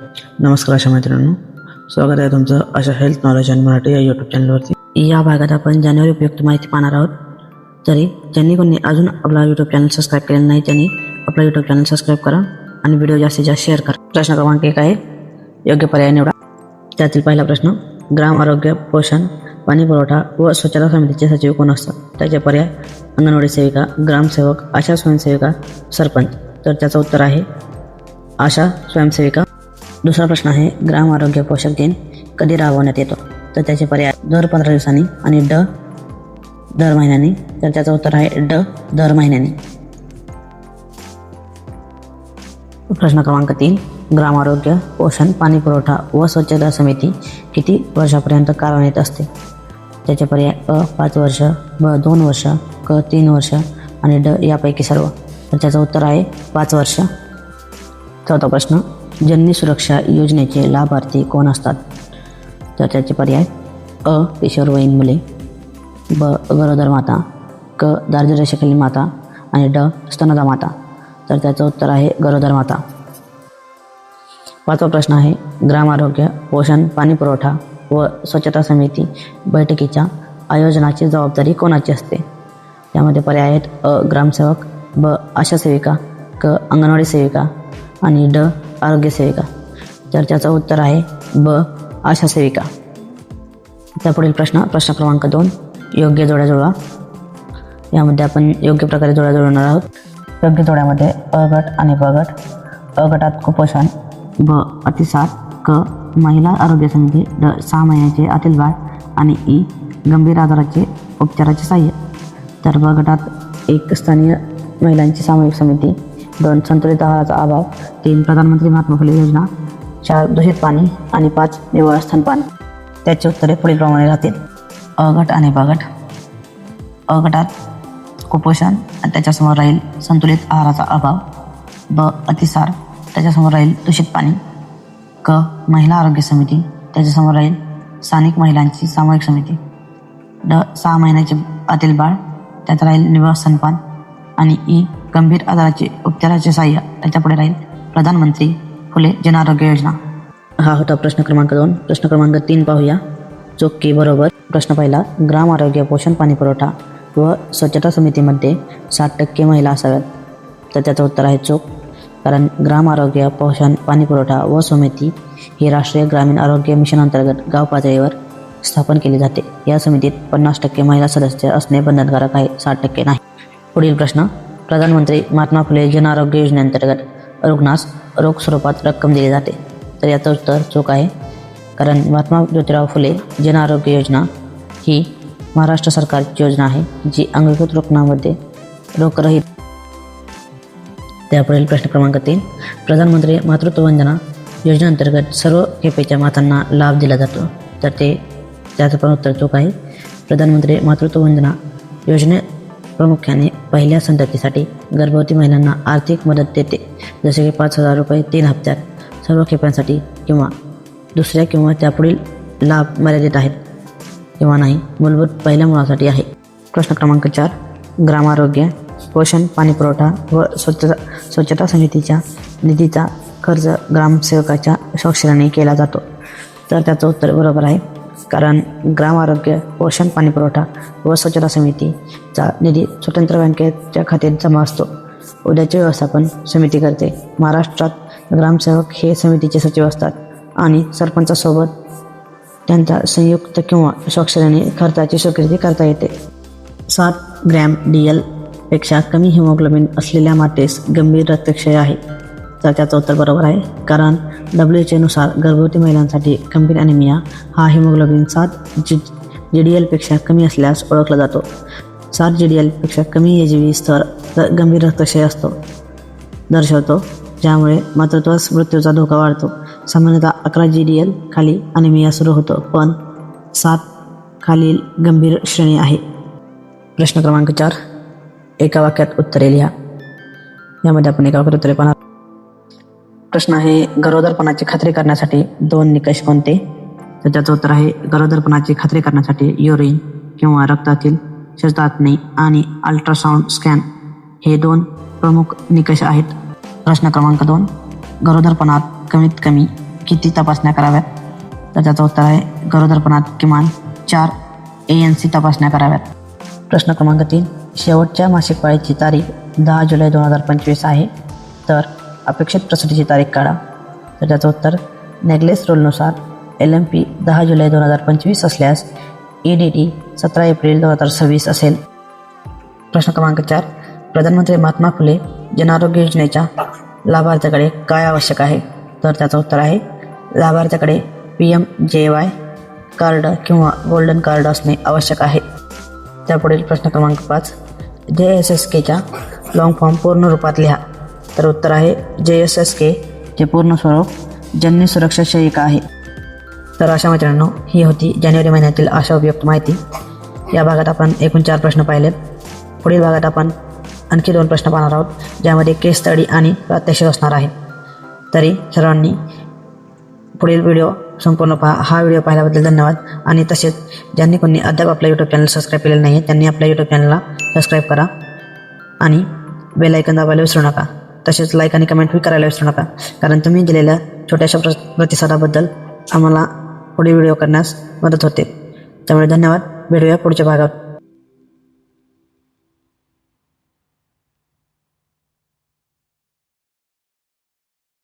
नमस्कार अशा मैत्रिणींनो. स्वागत आहे तुमचं अशा हेल्थ नॉलेज अँड मराठी या यूट्यूब चॅनलवरती या भागात आपण जानेवारी उपयुक्त माहिती पाहणार आहोत तरी ज्यांनी कोणी अजून आपला यूट्यूब चॅनल सबस्क्राईब केलेला नाही त्यांनी आपला यूट्यूब चॅनल सबस्क्राईब करा आणि व्हिडिओ जास्तीत जास्त शेअर करा. प्रश्न क्रमांक एक आहे योग्य पर्याय निवडा. त्यातील पहिला प्रश्न ग्राम आरोग्य पोषण पाणी पुरवठा व स्वच्छता समितीचे सचिव कोण असतात? त्याचे पर्याय अंगणवाडी सेविका ग्रामसेवक आशा स्वयंसेविका सरपंच. तर त्याचं उत्तर आहे आशा स्वयंसेविका दुसरा प्रश्न आहे ग्राम आरोग्य पोषक दिन कधी राबवण्यात येतो? तर त्याचे पर्याय दर पंधरा दिवसांनी आणि ड दर महिन्यानी. तर त्याचं उत्तर आहे ड दर महिन्यानी. प्रश्न क्रमांक तीन ग्राम आरोग्य पोषण पाणी पुरवठा व स्वच्छता समिती किती वर्षापर्यंत कार्यान्वित असते? त्याचे पर्याय अ पाच वर्ष ब दोन वर्ष क तीन वर्ष आणि ड यापैकी सर्व. तर त्याचं उत्तर आहे पाच वर्ष. चौथा प्रश्न जननी सुरक्षा योजनेचे लाभार्थी कोण असतात? तर त्याचे पर्याय अ. किशोरवयीन मुले ब. गरोदर माता क. दारिद्र्यरेषेखालील माता आणि ड. स्तनदा माता. तर त्याचं उत्तर आहे गरोदर माता. पाचवा प्रश्न आहे ग्राम आरोग्य पोषण पाणी पुरवठा व स्वच्छता समिती बैठकीच्या आयोजनाची जबाबदारी कोणाची असते? त्यामध्ये पर्याय आहेत अ. ग्रामसेवक ब. आशा सेविका क. अंगणवाडी सेविका आणि ड. आरोग्य सेविका तर त्याचं उत्तर आहे ब आशा सेविका त्या पुढील प्रश्न प्रश्न क्रमांक दोन योग्य जोड्या जुळवा. यामध्ये आपण योग्य प्रकारे जोड्या जुळवणार आहोत. योग्य जोड्यामध्ये अ गट आणि ब गट. अ गटात कुपोषण ब अतिसार क महिला आरोग्य समिती ड सहा महिन्याचे आतील बाळ आणि ई गंभीर आजाराचे उपचाराचे सहाय्य. तर ब गटात एक स्थानीय महिलांची सामूहिक समिती दोन संतुलित आहाराचा अभाव तीन प्रधानमंत्री महात्मा फुले योजना चार दूषित पाणी आणि पाच निव्वळ पाणी. त्याची उत्तरे पुढीलप्रमाणे राहतील. अ गट आणि बगट गट. अ गटात कुपोषण आणि त्याच्यासमोर राहील संतुलित आहाराचा अभाव. ब अतिसार त्याच्यासमोर राहील दूषित पाणी. क महिला आरोग्य समिती त्याच्यासमोर राहील स्थानिक महिलांची सामूहिक समिती. ड सहा महिन्याचे आतील बाळ त्यात राहील निवास स्तनपान आणि ई गंभीर आजाराचे उपचाराचे सहाय्य त्याच्यापुढे राहील. प्रधानमंत्री फुले जन आरोग्य योजना. हा होता प्रश्न क्रमांक दोन. प्रश्न क्रमांक तीन पाहूया. चोक्की बरोबर. प्रश्न पहिला ग्राम आरोग्य पोषण पाणी पुरवठा व स्वच्छता समितीमध्ये साठ टक्के महिला असाव्यात. तर त्याचं उत्तर आहे चोख. कारण ग्राम आरोग्य पोषण पाणी पुरवठा व समिती ही राष्ट्रीय ग्रामीण आरोग्य मिशन अंतर्गत गाव पातळीवर स्थापन केली जाते. या समितीत पन्नास टक्के महिला सदस्य असणे बंधनकारक आहे साठ टक्के नाही. पुढील प्रश्न प्रधानमंत्री महात्मा फुले जन आरोग्य योजनेअंतर्गत रुग्णास रोख स्वरूपात रक्कम दिली जाते. तर याचं उत्तर चूक आहे. कारण महात्मा ज्योतिराव फुले जन आरोग्य योजना ही महाराष्ट्र सरकारची योजना आहे जी अंगीकृत रुग्णामध्ये रोखरहित त्यापुढील प्रश्न क्रमांक तीन. प्रधानमंत्री मातृत्व वंदना योजनेअंतर्गत सर्व खेपेच्या मातांना लाभ दिला जातो. तर ते त्याचं पण उत्तर चूक आहे. प्रधानमंत्री मातृत्व वंदना योजने प्रामुख्याने पहिल्या संततीसाठी गर्भवती महिलांना आर्थिक मदत देते. जसे की पाच हजार रुपये तीन हप्त्यात सर्व खेप्यांसाठी किंवा दुसऱ्या किंवा त्यापुढील लाभ मर्यादित आहेत किंवा नाही मूलभूत पहिल्या मुलासाठी आहे. प्रश्न क्रमांक चार ग्रामारोग्य पोषण पाणी पुरवठा व स्वच्छता स्वच्छता समितीच्या निधीचा खर्च ग्रामसेवकाच्या स्वाक्षरीने केला जातो. तर त्याचं उत्तर बरोबर आहे. कारण ग्राम आरोग्य पोषण पाणी पुरवठा व स्वच्छता समितीचा निधी स्वतंत्र बँकेच्या खात्यात जमा असतो. उद्याचे व्यवस्थापन समिती करते. महाराष्ट्रात ग्रामसेवक हे समितीचे सचिव असतात आणि सरपंचासोबत त्यांचा संयुक्त किंवा स्वाक्षरीने खर्चाची स्वीकृती करता येते. सात ग्रॅम डी एलपेक्षा कमी हिमोग्लोबिन असलेल्या मातेस गंभीर रक्तक्षय आहे. तर त्याचं उत्तर बरोबर आहे. कारण डब्ल्यू एच एनुसार गर्भवती महिलांसाठी गंभीर अनिमिया हा हिमोग्लोबिन सात जी जी डी एलपेक्षा कमी असल्यास ओळखला जातो. सात जी डी एलपेक्षा कमी ए जी व्ही स्तर गंभीर रक्तक्षय असतो दर्शवतो ज्यामुळे मातृत्वास मृत्यूचा धोका वाढतो. सामान्यतः अकरा जी डी एल खाली अनिमिया सुरू होतो पण सात खालील गंभीर श्रेणी आहे. प्रश्न क्रमांक चार एका वाक्यात उत्तरे लिहा. यामध्ये आपण एका वाक्यात उत्तरे पाहणार प्रश्न आहे गरोदरपणाची खात्री करण्यासाठी दोन निकष कोणते? तर त्याचं उत्तर आहे गरोदरपणाची खात्री करण्यासाठी युरिन किंवा रक्तातील चाचणी आणि अल्ट्रासाऊंड स्कॅन हे दोन प्रमुख निकष आहेत. प्रश्न क्रमांक दोन गरोदरपणात कमीत कमी किती तपासण्या कराव्यात? तर त्याचं उत्तर आहे गरोदरपणात किमान चार ए एन सी तपासण्या कराव्यात. प्रश्न क्रमांक तीन शेवटच्या मासिक पाळीची तारीख दहा जुलै दोन हजार पंचवीस आहे. तर अपेक्षित प्रसूतीची तारीख काढा. तर त्याचं उत्तर नेगलेस रोलनुसार एल एम पी दहा जुलै दोन हजार पंचवीस असल्यास ई डी टी सतरा एप्रिल दोन हजार सव्वीस असेल. प्रश्न क्रमांक चार प्रधानमंत्री महात्मा फुले जनआरोग्य योजनेच्या लाभार्थ्याकडे काय आवश्यक आहे? तर त्याचं उत्तर आहे लाभार्थ्याकडे P M J Y card किंवा गोल्डन कार्ड असणे आवश्यक आहे. त्यापुढील प्रश्न क्रमांक पाच जे एस एस केच्या लॉंग फॉर्म पूर्ण रूपात लिहा. तर उत्तर आहे जे एस एस के चे पूर्ण स्वरूप जननी सुरक्षा सेविका आहे. तर अशा मित्रांनो ही होती जानेवारी महिन्यातील आशा उपयुक्त माहिती. या भागात आपण एकूण चार प्रश्न पाहिलेत पुढील भागात आपण आणखी दोन प्रश्न पाहणार आहोत ज्यामध्ये केस स्टडी आणि प्रात्यक्षिक असणार आहे. तरी सर्वांनी पुढील व्हिडिओ संपूर्ण पहा. हा व्हिडिओ पाहिल्याबद्दल धन्यवाद. आणि तसेच ज्यांनी कोणी अद्याप आपलं यूट्यूब चॅनल सबस्क्राईब केलेलं नाही त्यांनी आपल्या यूट्यूब चॅनलला सबस्क्राईब करा. आणि बेल ऐकन दाबायला विसरू नका. तसेच लाईक आणि कमेंट करायला विसरू नका. कारण तुम्ही दिलेल्या छोट्याशा प्र प्रतिसादाबद्दल आम्हाला पुढे व्हिडिओ करण्यास मदत होते. त्यामुळे धन्यवाद. भेटूया पुढच्या भागात.